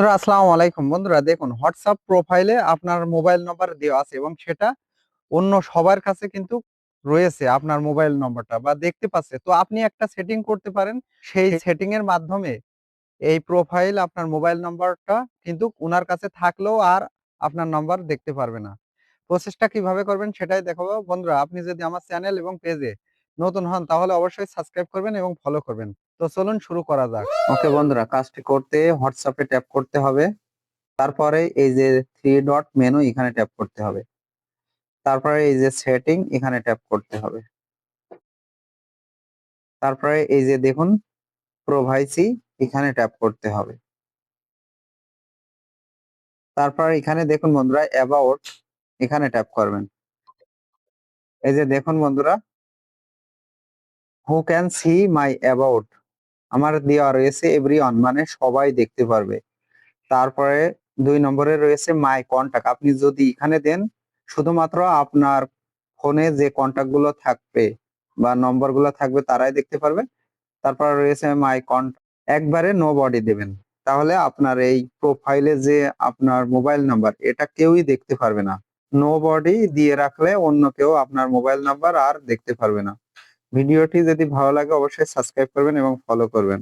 বন্ধুরা আসসালামু আলাইকুম। বন্ধুরা দেখুন হোয়াটসঅ্যাপ প্রোফাইলে আপনার মোবাইল নম্বর দেওয়া আছে এবং সেটা অন্য সবার কাছে কিন্তু রয়েছে আপনার মোবাইল নম্বরটা বা দেখতে পাচ্ছে। তো আপনি একটা সেটিং করতে পারেন সেই সেটিং এর মাধ্যমে এই প্রোফাইল আপনার মোবাইল নম্বরটা কিন্তু ওনার কাছে থাকলেও আর আপনার নাম্বার দেখতে পারবে না। প্রসেসটা কীভাবে করবেন সেটাই দেখাবো। বন্ধুরা আপনি যদি আমার চ্যানেল এবং পেজে নতুন হন, তাহলে অবশ্যই সাবস্ক্রাইব করবেন এবং ফলো করবেন। তো চলুন শুরু করা যাক। ওকে বন্ধুরা, কাজটি করতে হোয়াটসঅ্যাপে ট্যাপ করতে হবে। তারপরে এই যে থ্রি ডট মেনু এখানে ট্যাপ করতে হবে। তারপরে এই যে সেটিং এখানে ট্যাপ করতে হবে। তারপরে এই যে দেখুন প্রোভাইসি এখানে ট্যাপ করতে হবে। তারপর এখানে দেখুন বন্ধুরা অ্যাবাউট এখানে ট্যাপ করবেন। এই যে দেখুন বন্ধুরা who can see my about আমার দেওয়া রয়েছে এভরি মানে সবাই দেখতে পারবে। তারপরে দুই নম্বরে রয়েছে মাই কন্টাক্ট আপনি যদি এখানে দেন, শুধুমাত্র আপনার ফোনে যে কন্ট্যাক্টগুলো থাকবে বা নম্বরগুলো থাকবে তারাই দেখতে পারবে। তারপর রয়েছে মাই কন্টাক্ট একবারে নো বডি দেবেন। তাহলে আপনার এই প্রোফাইলে যে আপনার মোবাইল নাম্বার এটা কেউই দেখতে পারবে না। নো বডি দিয়ে রাখলে অন্য কেউ আপনার মোবাইল নাম্বার আর দেখতে পারবে না। ভিডিওটি যদি ভালো লাগে অবশ্যই সাবস্ক্রাইব করবেন এবং ফলো করবেন।